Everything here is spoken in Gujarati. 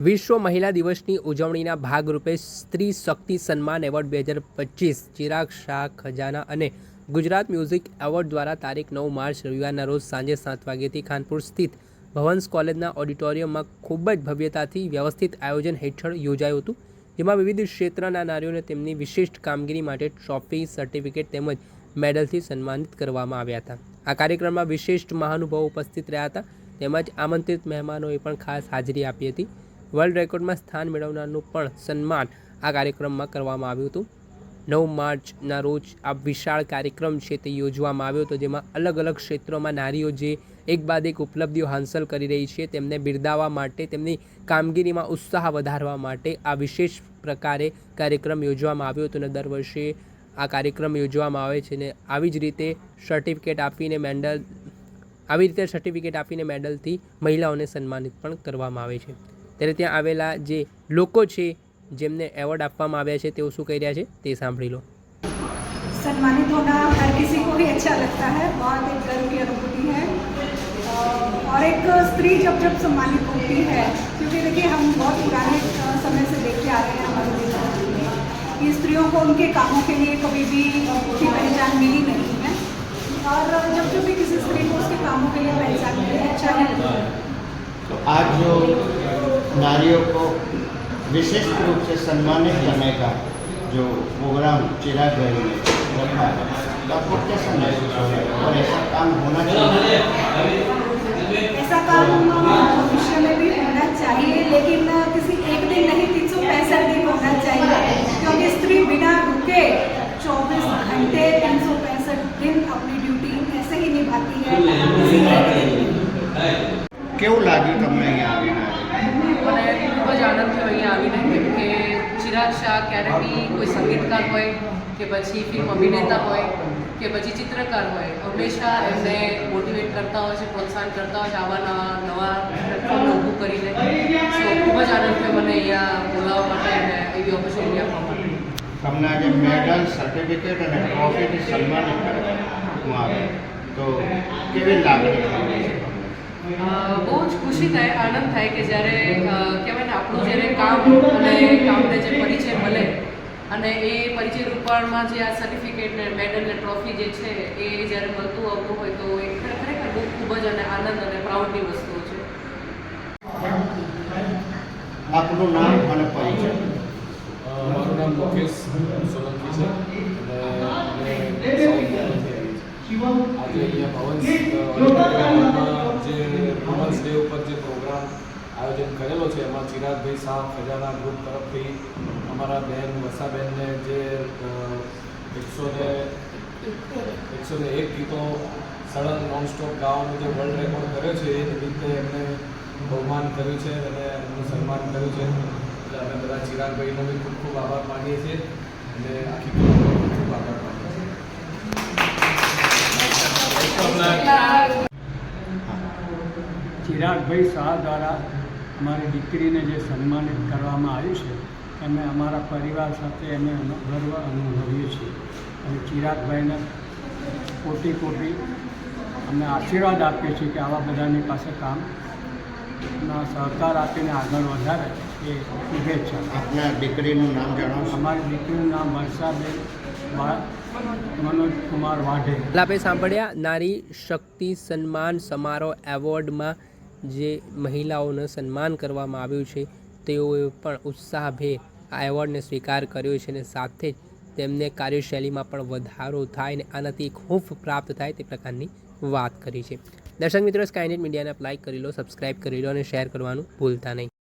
વિશ્વ મહિલા દિવસની ઉજવણીના ભાગરૂપે સ્ત્રી શક્તિ સન્માન એવોર્ડ બે હજાર પચીસ, ચિરાગ શાહ ખજાના અને ગુજરાત મ્યુઝિક એવોર્ડ દ્વારા તારીખ નવ માર્ચ રવિવારના રોજ સાંજે સાત વાગ્યેથી ખાનપુર સ્થિત ભવન્સ કોલેજના ઓડિટોરિયમમાં ખૂબ જ ભવ્યતાથી વ્યવસ્થિત આયોજન હેઠળ યોજાયું હતું, જેમાં વિવિધ ક્ષેત્રના નારીઓને તેમની વિશિષ્ટ કામગીરી માટે ટ્રોફી, સર્ટિફિકેટ તેમજ મેડલથી સન્માનિત કરવામાં આવ્યા હતા. આ કાર્યક્રમમાં વિશિષ્ટ મહાનુભાવો ઉપસ્થિત રહ્યા હતા, તેમજ આમંત્રિત મહેમાનોએ પણ ખાસ હાજરી આપી હતી. વર્લ્ડ રેકોર્ડમાં સ્થાન મેળવનારનું પણ સન્માન આ કાર્યક્રમમાં કરવામાં આવ્યું હતું. નવ માર્ચના રોજ આ વિશાળ કાર્યક્રમ છે તે યોજવામાં આવ્યો હતો, જેમાં અલગ અલગ ક્ષેત્રોમાં નારીઓ જે એક બાદ એક ઉપલબ્ધિઓ હાંસલ કરી રહી છે, તેમને બિરદાવવા માટે, તેમની કામગીરીમાં ઉત્સાહ વધારવા માટે આ વિશેષ પ્રકારે કાર્યક્રમ યોજવામાં આવ્યો હતો અને દર વર્ષે આ કાર્યક્રમ યોજવામાં આવે છે ને આવી જ રીતે સર્ટિફિકેટ આપીને મેડલ આવી રીતે સર્ટિફિકેટ આપીને મેડલથી મહિલાઓને સન્માનિત પણ કરવામાં આવે છે. ત્યારે ત્યાં આવેલા જે લોકો છે જેમને એવોર્ડ આપવામાં આવ્યા છે તેઓ શું કહી રહ્યા છે તે સાંભળી લો सम्मानित होना हर किसी को ही अच्छा लगता है बहुत एक गर्व की अनुभूति है अ, और एक स्त्री जब जब सम्मानित होती है क्योंकि देखिए हम बहुत पुराने अ, समय से देखते आ रहे हैं हमारे देश में कि स्त्रियों को उनके कामों के लिए कभी भी अ, उनकी पहचान मिली नहीं है और जब जब भी किसी स्त्री को उसके कामों के लिए पहचान मिली अच्छा ही लगता है तो आज जो नारियों को विशिष्ट रूप से सम्मानित करने का जो प्रोग्राम चिराग भाई ने रखा है तो आपको कैसा महसूस हो रहा है और ऐसा काम होना चाहिए ऐसा काम अ, भविष्य में भी ચિરાગ શાહ ક્યારે બી કોઈ સંગીતકાર હોય કે પછી ફિલ્મ અભિનેતા હોય કે પછી ચિત્રકાર હોય હંમેશા એમને મોટિવેટ કરતા હોય છે પ્રોત્સાહન કરતા હોય છે આવા નવા નવા પ્લેટફોર્મને ઊભું કરીને. સો ખૂબ જ આનંદ થયો મને અહીંયા બોલાવવા માટે અને એવી ઓપોર્ચ્યુનિટી આપવા માટે. તમને આજે મેડલ સર્ટિફિકેટ અને ટ્રોફીથી સન્માનિત કરવામાં આવે. તો કેવી લાગણી બહુ જ ખુશી થાય આનંદ થાય કે જ્યારે કહેવાય ને આપણું જ્યારે કામ અને કામને જે અને એ પરિચય રૂપાણમાં જે આ સર્ટિફિકેટ ને મેડલ ને ટ્રોફી જે છે એ જ્યારે મળતું આવતું હોય તો એ ખરેખર બહુ ખૂબ જ અને આનંદ અને પ્રાઉડની વસ્તુ છે. આપનું નામ અને પરિચય. મારું નામ મુકેશ સોલંકી છે. આજે અહીંયા જે વુમન્સ ડે ઉપર જે પ્રોગ્રામ આયોજન કરેલો છે એમાં ચિરાગભાઈ શાહ ખજાના ગ્રુપ તરફથી અમારા બેન, વસાબેનને જે એકસો ને એકસો ને એક ગીતો સળંગ નોનસ્ટોપ ગાવાનો જે વર્લ્ડ રેકોર્ડ કર્યો છે, એ નિમિત્તે એમને બહુમાન કર્યું છે અને એમનું સન્માન કર્યું છે. એટલે અમે બધા ચિરાગભાઈનો બી ખૂબ ખૂબ આભાર માનીએ છીએ અને આખી ખૂબ ખૂબ આભાર માનીએ છીએ. ચિરાગભાઈ શાહ દ્વારા અમારી દીકરીને જે સન્માનિત કરવામાં આવ્યું છે અમે અમારા પરિવાર સાથે અમે ગર્વ અનુભવીએ છીએ. અને ચિરાગભાઈને કોટી કોટી અમે આશીર્વાદ આપીએ છીએ કે આવા બધાની પાસે કામ ના સહકાર આપીને આગળ વધારે એ શુભેચ્છા. આપના દીકરીનું નામ જણાવો. અમારી દીકરીનું નામ વર્ષાબેન વા મનોજ વાઢે. આપણે સાંભળ્યા નારી શક્તિ સન્માન સમારોહ એવોર્ડમાં જે મહિલાઓનું સન્માન કરવામાં આવ્યું છે તેઓએ પણ ઉત્સાહભેર આ એવોર્ડને સ્વીકાર કર્યો છે અને સાથે જ તેમને કાર્યશૈલીમાં પણ વધારો થાય અને આનાથી હૂંફ પ્રાપ્ત થાય તે પ્રકારની વાત કરી છે. દર્શક મિત્રો સ્કાયનેટ મીડિયાને લાઇક કરી લો સબસ્ક્રાઇબ કરી લો અને શેર કરવાનું ભૂલતા નહીં.